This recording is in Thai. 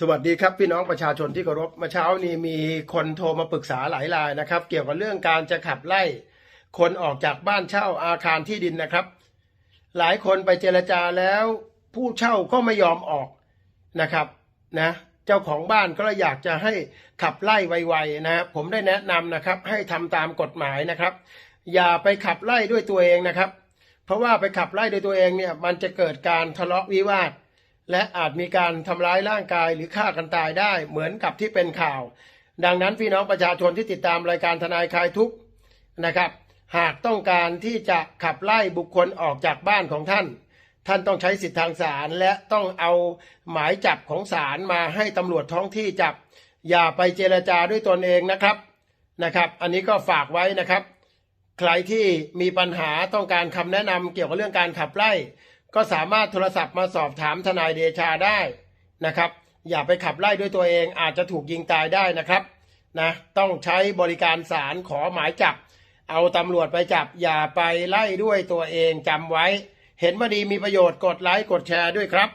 สวัสดีครับพี่น้องประชาชนที่เคารพเมื่อเช้านี้มีคนโทรมาปรึกษาหลายรายนะครับ เกี่ยวกับเรื่องการจะขับไล่ คนออกจากบ้านเช่าอาคารที่ดินนะครับ หลายคนไปเจรจาแล้วผู้เช่าก็ไม่ยอมออกนะครับนะเจ้าของบ้านก็เลยอยากจะให้ขับไล่ไวๆนะครับผมได้แนะนำนะครับให้ทำตามกฎหมายนะครับ อย่าไปขับไล่ด้วยตัวเองนะครับ เพราะว่าไปขับไล่โดยตัวเองเนี่ยมันจะเกิดการทะเลาะวิวาท และอาจมีการทำร้ายร่างกายหรือฆ่ากันตายได้เหมือนกับที่เป็นข่าว ดังนั้นพี่น้องประชาชนที่ติดตามรายการทนายคลายทุกข์นะครับ หากต้องการที่จะขับไล่บุคคลออกจากบ้านของท่าน ท่านต้องใช้สิทธิทางศาลและต้องเอาหมายจับของศาลมาให้ตำรวจท้องที่จับ อย่าไปเจรจาด้วยตนเองนะครับนะครับ อันนี้ก็ฝากไว้นะครับ ใครที่มีปัญหาต้องการคำแนะนำเกี่ยวกับเรื่องการขับไล่ ก็สามารถโทรศัพท์มาสอบถามทนายเดชาได้นะครับ อย่าไปขับไล่ด้วยตัวเองอาจจะถูกยิงตายได้นะครับนะต้องใช้บริการศาลขอหมายจับ เอาตำรวจไปจับ อย่าไปไล่ด้วยตัวเองจำไว้ เห็นว่าดีมีประโยชน์กดไลค์กดแชร์ด้วยครับ